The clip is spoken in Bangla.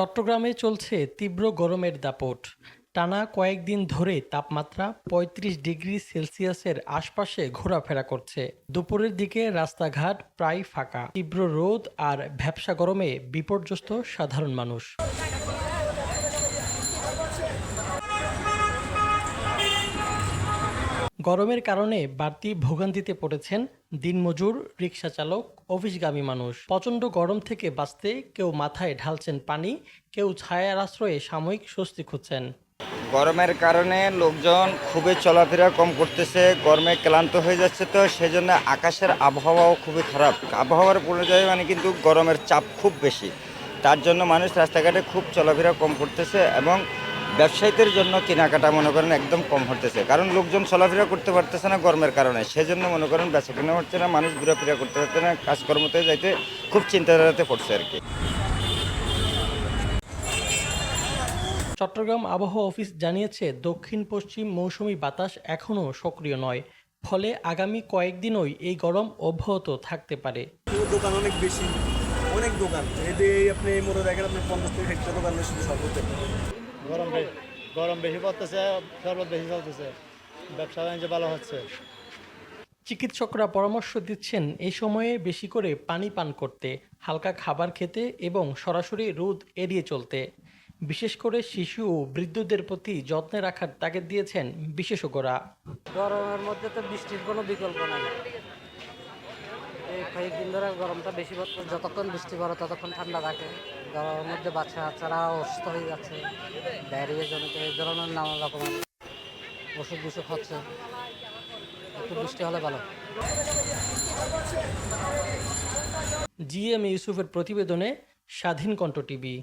চট্টগ্রামে চলছে তীব্র গরমের দাপট। টানা কয়েকদিন ধরে তাপমাত্রা ৩৫ ডিগ্রি সেলসিয়াসের আশপাশে ঘোরাফেরা করছে। দুপুরের দিকে রাস্তাঘাট প্রায় ফাঁকা। তীব্র রোদ আর ভ্যাবসা গরমে বিপর্যস্ত সাধারণ মানুষ। গরমের কারণে বাড়তি ভোগান্তিতে পড়েছেন দিনমজুর রিক্সা চালক অফিসগামী মানুষ। প্রচণ্ড গরম থেকে বাঁচতে কেউ মাথায় ঢালছেন পানি, কেউ ছায়ার আশ্রয়ে সাময়িক স্বস্তি খুঁজছেন। গরমের কারণে লোকজন খুবই চলাফেরা কম করতেছে, গরমে ক্লান্ত হয়ে যাচ্ছে তো, সেজন্য আকাশের আবহাওয়াও খুবই খারাপ। আবহাওয়ার পর্যায়ে মানে কিন্তু গরমের চাপ খুব বেশি। তার জন্য মানুষ রাস্তাঘাটে খুব চলাফেরা কম করতেছে এবং ব্যবসায়ীদের জন্য কেনাকাটা মনে করেন একদম কম হতেছে। কারণ লোকজন চলাফেরা করতে পারতেছে না গরমের কারণে। সেজন্য মনে করেন বেচা কেনা হচ্ছে না মানুষ ঘোরাফেরা করতে পারছে না কাজকর্মতে যাইতে খুব চিন্তাধারাতে পড়ছে আর কি। চট্টগ্রাম আবহাওয়া অফিস জানিয়েছে দক্ষিণ পশ্চিম মৌসুমি বাতাস এখনও সক্রিয় নয়। ফলে আগামী কয়েকদিনই এই গরম অব্যাহত থাকতে পারে। দোকান অনেক বেশি অনেক দোকান। এতে আপনি মোড়ে দেখেন আপনি পঞ্চাশ থেকে ষাটটা দোকান শুধু গরম গরম বেশি পড়তেছে শরবত বেশি চলতেছে। ব্যবসা বাণিজ্য ভালো হচ্ছে। চিকিৎসকরা পরামর্শ দিচ্ছেন এই সময়ে বেশি করে পানি পান করতে হালকা খাবার খেতে এবং সরাসরি রোদ এড়িয়ে চলতে। বিশেষ করে শিশু ও বৃদ্ধদের প্রতি যত্নে রাখার তাগিদ দিয়েছেন বিশেষজ্ঞরা। গরমের মধ্যে তো বৃষ্টির কোনো বিকল্প নাই। এই কয়েকদিন ধরে গরমটা বেশি যতক্ষণ বৃষ্টি পড়ে ততক্ষণ ঠান্ডা থাকে। গরমের মধ্যে বাচ্চা কাচ্চারা অসুস্থ হয়ে যাচ্ছে। ডায়রিয়া জনিত এই ধরনের নানা রকম ওষুধ বিষুধ হচ্ছে। একটু বৃষ্টি হলে ভালো। জি এম ইউসুফের প্রতিবেদনে স্বাধীন কণ্ঠ টিভি।